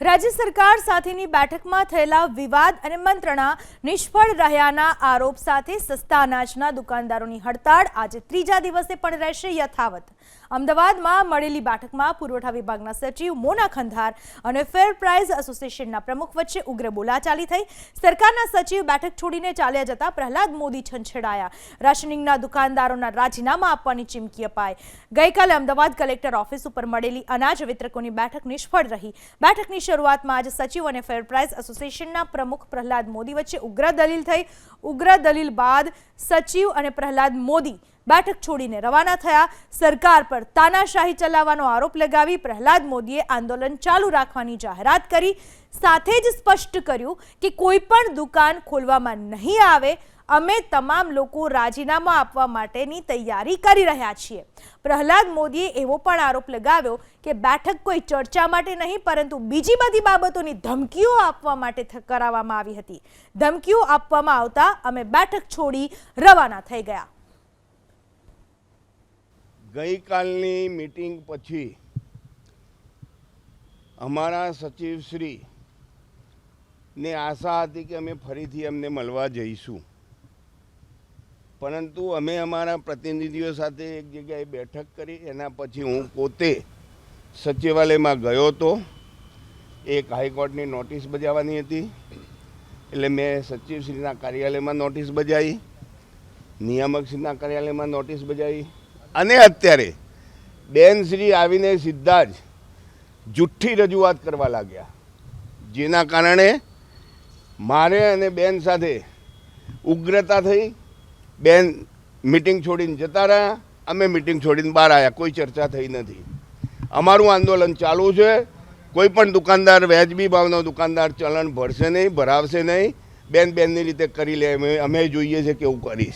રાજ્ય સરકાર સાથેની બેઠકમાં થયેલા વિવાદ અને મંત્રણા, નિષ્ફળ રહ્યાના આરોપ સાથે સસ્તા અનાજના દુકાનદારોની હડતાળ આજે ત્રીજા દિવસે પણ રહેશે યથાવત. અમદાવાદમાં મળેલી બેઠકમાં પુરવઠા વિભાગના સચિવ મોના ખંધાર અને ફેર પ્રાઇઝ એસોસિએશનના પ્રમુખ વચ્ચે ઉગ્ર બોલાચાલી થઈ. સરકારના સચિવ બેઠક છોડીને ચાલ્યા જતા પ્રહલાદ મોદી છંછેડાયા. રાશનિંગના દુકાનદારોના રાજીનામા આપવાની ચીમકી અપાઈ. ગઈકાલે અમદાવાદ કલેક્ટર ઓફિસ ઉપર મળેલી અનાજ વિતરકોની બેઠક નિષ્ફળ રહી. બેઠકની શરૂઆતમાં આજે સચિવ અને ફેર પ્રાઇસ એસોસિએશનના પ્રમુખ પ્રહલાદ મોદી વચ્ચે ઉગ્ર દલીલ થઈ. ઉગ્ર દલીલ બાદ સચિવ અને પ્રહલાદ મોદી બેઠક છોડીને રવાના થયા. સરકાર પર તાનાશાહી ચલાવવાનો આરોપ લગાવી પ્રહલાદ મોદીએ આંદોલન ચાલુ રાખવાની જાહેરાત કરી. સાથે જ સ્પષ્ટ કર્યું કે કોઈ પણ દુકાન ખોલવામાં નહીં આવે. અમે તમામ લોકો રાજીનામા આપવા માટેની તૈયારી કરી રહ્યા છીએ. પ્રહલાદ મોદીએ એવો પણ આરોપ લગાવ્યો કે બેઠક કોઈ ચર્ચા માટે નહીં, પરંતુ બીજી બધી બાબતોની ધમકીઓ આપવા માટે કરાવવામાં આવી હતી. ધમકીઓ આપવામાં આવતા અમે બેઠક છોડી રવાના થઈ ગયા. ગઈકાલની મિટિંગ પછી અમારા સચિવશ્રી ને આશા હતી કે અમે ફરીથી અમને મળવા જઈશું. પરંતુ અમે અમારા પ્રતિનિધિઓ સાથે એક જગ્યાએ બેઠક કરી, એના પછી હું પોતે સચિવાલયમાં ગયો હતો. એક હાઈકોર્ટની નોટિસ બજાવવાની હતી. એટલે મેં સચિવશ્રીના કાર્યાલયમાં નોટિસ બજાવી, નિયામકશ્રીના કાર્યાલયમાં નોટિસ બજાવી અને અત્યારે બેનશ્રી આવીને સીધા જ જુઠ્ઠી રજૂઆત કરવા લાગ્યા. જેના કારણે મારે અને બેન સાથે ઉગ્રતા થઈ. બેન મિટિંગ છોડીને જતા રહ્યા. અમે મિટિંગ છોડીને બહાર આવ્યા. કોઈ ચર્ચા થઈ નથી. અમારું આંદોલન ચાલુ છે. કોઈ પણ દુકાનદાર વ્યાજબી ભાવનો દુકાનદાર ચલણ ભરશે નહીં, ભરાવશે નહીં. બેન બેનની રીતે કરી લે. અમે અમે જોઈએ છે કેવું કરીશ.